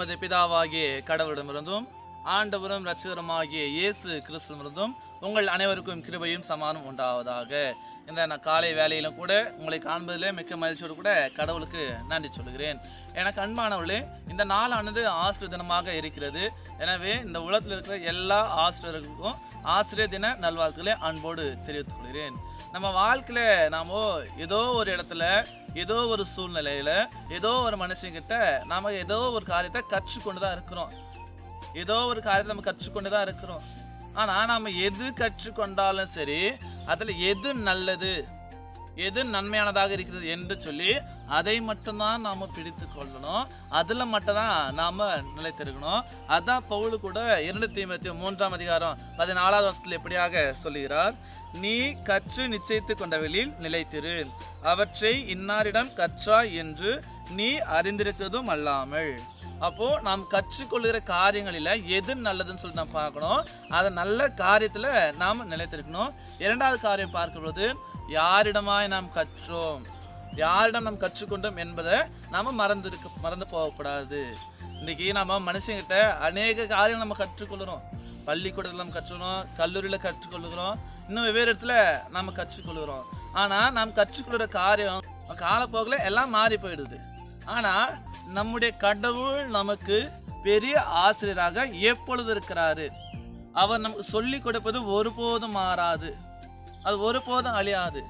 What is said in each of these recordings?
நமது பிதாவாகிய கடவுளிடமிருந்தும் ஆண்டவரும் இரட்சகருமாகிய இயேசு கிறிஸ்துவிடமிருந்தும் உங்கள் அனைவருக்கும் கிருபையும் சமானம் உண்டாவதாக. இந்த நான் காலை வேலையிலும் கூட உங்களை காண்பதிலே மிக்க மகிழ்ச்சியோடு கூட கடவுளுக்கு நன்றி சொல்கிறேன் எனக்கு அன்பானவர்களே இந்த நாளானது ஆசிரியர் தினமாக இருக்கிறது. எனவே இந்த உலகத்தில் இருக்கிற எல்லா ஆசிரியர்களுக்கும் ஆசிரியர் தின நல்வாழ்த்துக்களை அன்போடு தெரிவித்துக் கொள்கிறேன். நம்ம வாழ்க்கையில நாம ஏதோ ஒரு இடத்துல ஏதோ ஒரு சூழ்நிலையில ஏதோ ஒரு மனுஷங்கிட்ட நாம ஏதோ ஒரு காரியத்தை கற்றுக்கொண்டு தான் இருக்கிறோம். ஏதோ ஒரு காரியத்தை நம்ம கற்றுக்கொண்டு தான் இருக்கிறோம். ஆனா நாம எது கற்றுக்கொண்டாலும் சரி அதுல எது நல்லது எது நன்மையானதாக இருக்கிறது என்று சொல்லி அதை மட்டும்தான் நாம பிடித்து கொள்ளணும். அதுல மட்டும்தான் நாம நிலைத்திருக்கணும். அதான் பவுலு கூட இரண்டு தீமத்தி மூன்றாம் அதிகாரம் பதினாலாவது வருஷத்தில் எப்படியாக சொல்லுகிறார்? நீ கற்று நிச்சயித்து கொண்டவர்களில் நிலைத்திரு. அவற்றை இன்னாரிடம் கற்றாய் என்று நீ அறிந்திருக்கிறதும் அல்லாமல். அப்போ நாம் கற்றுக்கொள்கிற காரியங்களில் எது நல்லதுன்னு சொல்லி நாம் பார்க்கணும். அதை நல்ல காரியத்தில் நாம் நிலைத்திருக்கணும். இரண்டாவது காரியம் பார்க்கும்போது யாரிடமாய் நாம் கற்றோம்? யாரிடம் நாம் கற்றுக்கொண்டோம் என்பதை நாம் மறந்துருக்க மறந்து போகக்கூடாது. இன்னைக்கு நம்ம மனுஷங்கிட்ட அநேக காரியம் நம்ம கற்றுக்கொள்கிறோம். பள்ளிக்கூடத்தில் நம்ம கற்றுக்கணும் கல்லூரியில் கற்றுக்கொள்கிறோம் இன்னும் வெவ்வேறு இடத்துல நம்ம கற்றுக்கொள்கிறோம். ஆனால் நாம் கற்றுக்கொள்கிற காரியம் காலப்போக்கில் எல்லாம் மாறி போயிடுது. ஆனால் நம்முடைய கடவுள் நமக்கு பெரிய ஆசிரியராக எப்பொழுது இருக்கிறாரு? அவர் நமக்கு சொல்லி கொடுப்பது ஒருபோதும் மாறாது. அது ஒருபோதும் அழியாது.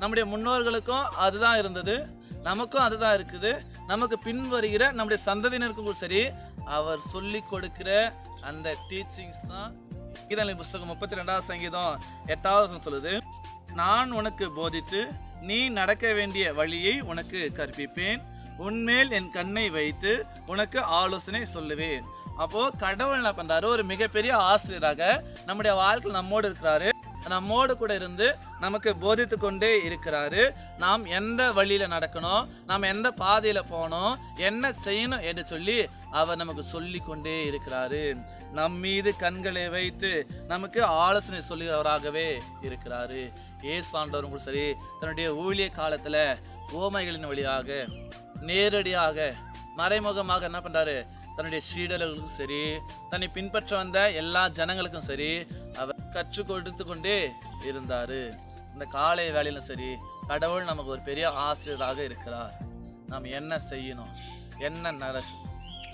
நம்முடைய முன்னோர்களுக்கும் அதுதான் இருந்தது. நமக்கும் அதுதான் இருக்குது. நமக்கு பின் வருகிற நம்முடைய சந்ததியினருக்கும் சரி அவர் சொல்லி கொடுக்கிற அந்த டீச்சிங்ஸ் தான் இதனை புஸ்தகம். முப்பத்தி ரெண்டாவது சங்கீதம் எட்டாவது சொல்லுது. நான் உனக்கு போதித்து நீ நடக்க வேண்டிய வழியை உனக்கு கற்பிப்பேன். உன்மேல் என் கண்ணை வைத்து உனக்கு ஆலோசனை சொல்லுவேன். அப்போ கடவுள் என்ன பண்றாரு? ஒரு மிகப்பெரிய ஆசிரியராக நம்முடைய வாழ்க்கையில் நம்மோடு இருக்கிறாரு. நம்மோடு கூட இருந்து நமக்கு போதித்து கொண்டே இருக்கிறாரு. நாம் எந்த வழியில நடக்கணும்? நாம் எந்த பாதையில போகணும்? என்ன செய்யணும் என்று சொல்லி அவர் நமக்கு சொல்லி கொண்டே இருக்கிறாரு. நம் மீது கண்களை வைத்து நமக்கு ஆலோசனை சொல்லுகிறவராகவே இருக்கிறாரு. ஏசாண்டவரும் கூட சரி தன்னுடைய ஊழிய காலத்துல ஓமைகளின் வழியாக நேரடியாக மறைமுகமாக என்ன பண்றாரு? தன்னுடைய சீடர்களுக்கும் சரி தன்னை பின்பற்ற வந்த எல்லா ஜனங்களுக்கும் சரி அவர் கற்றுக் கொடுத்து கொண்டே இருந்தாரு. இந்த காலை வேலையிலும் சரி கடவுள் நமக்கு ஒரு பெரிய ஆசிரியராக இருக்கிறார். நாம் என்ன செய்யணும்? என்ன நடக்கும்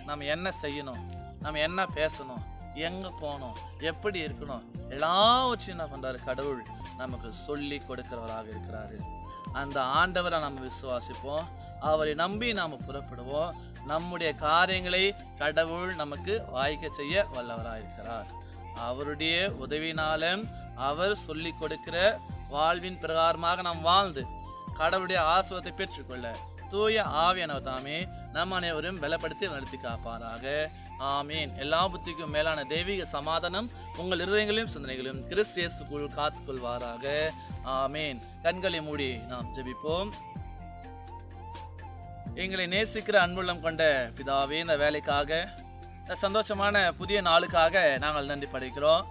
நாம் என்ன செய்யணும்? நாம் என்ன பேசணும்? எங்கே போகணும்? எப்படி இருக்கணும்? எல்லாவற்றையும் என்ன பண்ணுறாரு கடவுள் நமக்கு சொல்லி கொடுக்கிறவராக இருக்கிறாரு. அந்த ஆண்டவரை நம்ம விசுவாசிப்போம். அவரை நம்பி நாம் புறப்படுவோம். நம்முடைய காரியங்களை கடவுள் நமக்கு வாய்க்க செய்ய வல்லவராக இருக்கிறார் அவருடைய உதவினாலும் அவர் சொல்லி கொடுக்கிற வாழ்வின் பிரகாரமாக நாம் வாழ்ந்து கடவுளுடைய ஆசிரத்தை பெற்றுக்கொள்ள தூய ஆவியானவர் தாமே நம் அனைவரும் பலப்படுத்தி நடத்தி காப்பாராக. ஆமீன். எல்லா புத்திக்கும் மேலான தெய்வீக சமாதானம் உங்கள் இருதயங்களையும் சிந்தனைகளையும் கிறிஸ்து காத்துக்கொள்வாராக. ஆமீன். கண்களை மூடி நாம் ஜெபிப்போம். எங்களை நேசிக்கிற அன்புள்ளம் கொண்ட பிதாவே இந்த வேலைக்காக சந்தோஷமான புதிய நாளுக்காக நாங்கள் நன்றி படைக்கிறோம்.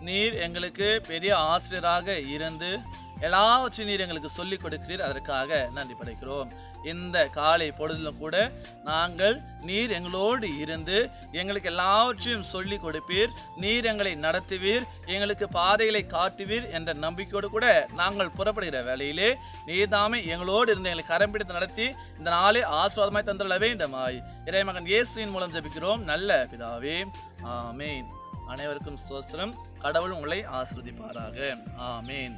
நீர் எங்களுக்கு பெரிய ஆசிரியராக இருந்து எல்லாவற்றையும் நீர் எங்களுக்கு சொல்லிக் கொடுக்கிறீர். அதற்காக நன்றி படைக்கிறோம். இந்த காலை பொழுதிலும் கூட நாங்கள் நீர் எங்களோடு இருந்து எங்களுக்கு எல்லாவற்றையும் சொல்லிக் கொடுப்பீர். நீர் எங்களை நடத்துவீர். எங்களுக்கு பாதைகளை காட்டுவீர் என்ற நம்பிக்கையோடு கூட நாங்கள் புறப்படுகிற வேளையிலே நீர் எங்களோடு இருந்து எங்களை கரம் பிடித்து நடத்தி இந்த நாளை ஆஸ்வாதமாய் தந்துள்ள வேண்டுமாய். இறைமகன் இயேசுவின் மூலம் ஜபிக்கிறோம். நல்ல பிதாவே. ஆமேன். அனைவருக்கும் ஸ்தோத்திரம். கடவுள் உங்களை ஆசிர்வதிப்பாராக. ஆமேன்.